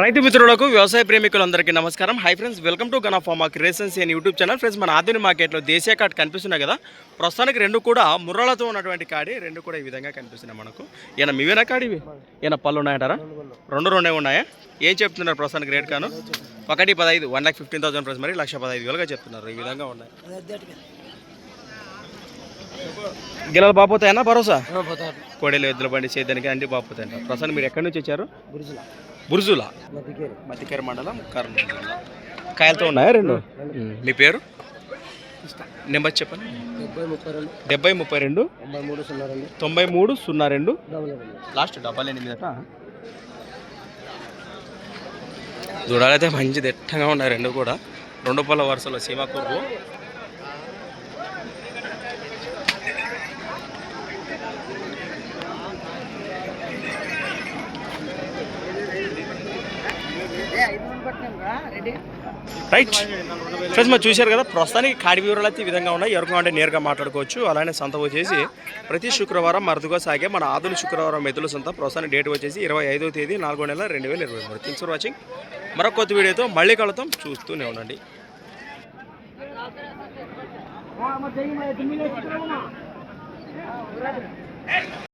రైతు మిత్రులకు వ్యవసాయ ప్రేమికులందరికీ నమస్కారం. Hi friends welcome to Gana pharma creations అని యూట్యూబ్ ఛానల్ ఫ్రెండ్స్ మన ఆధునిక మార్కెట్లో దేశీయ కాడ్ కనిపిస్తున్నాయి కదా. ప్రస్తుతానికి రెండు కూడా ముర్రాలతో ఉన్నటువంటి కాడి రెండు కూడా ఈ విధంగా కనిపిస్తున్నాయి మనకు. ఈయన మీవేనా కాడి ఇవి? ఈయన పళ్ళు ఉన్నాయంటారా? రెండు రెండే ఉన్నాయా? ఏం చెప్తున్నారు ప్రస్తుతానికి రేట్ కాను? ఒకటి పదహైదు one lakh fifteen thousand friends మరి లక్ష పదహైదు వేలుగా చెప్తున్నారు. ఈ విధంగా ఉన్నాయి. గిలాలు బాపోతాయన్నా భరోసా? కోడేలు ఎద్దుల బండి సేద్యానికి అన్ని బాపోతాయంట ప్రస్తుతానికి మీరు ఎక్కడి నుంచి వచ్చారు? బుర్జులా. మతికేర. మండలం కర్నూలు. జిల్లా కాయలతో ఉన్నాయా రెండు. మీ పేరు? నెంబర్ చెప్పండి. డెబ్బై ముప్పై రెండు. తొంభై మూడు సున్నా రెండు. లాస్ట్ డబ్బల్ ఎనిమిదట చూడాలైతే మంచి దిట్టంగా ఉన్నాయి రెండు కూడా. రెండు పళ్ళ వరుసలో సీమాకూరు రైట్ ఫ్రెండ్స్ మరి చూశారు కదా ప్రస్తుతానికి కాడి వివరాలు అయితే ఈ విధంగా ఉన్నాయి. ఎవరికి అంటే నేరుగా మాట్లాడుకోవచ్చు. అలానే సంత వచ్చేసి ప్రతి శుక్రవారం మరుదుగా సాగే మన ఆధునిక శుక్రవారం మెతుల సంత. ప్రస్తుతానికి డేట్ వచ్చేసి ఇరవై ఐదో తేదీ నాలుగో నెల రెండు వేల ఇరవై మూడు. థింగ్స్ ఫర్ వాచింగ్ మరొక కొత్త వీడియోతో మళ్ళీ కలుద్దాం. చూస్తూనే ఉండండి.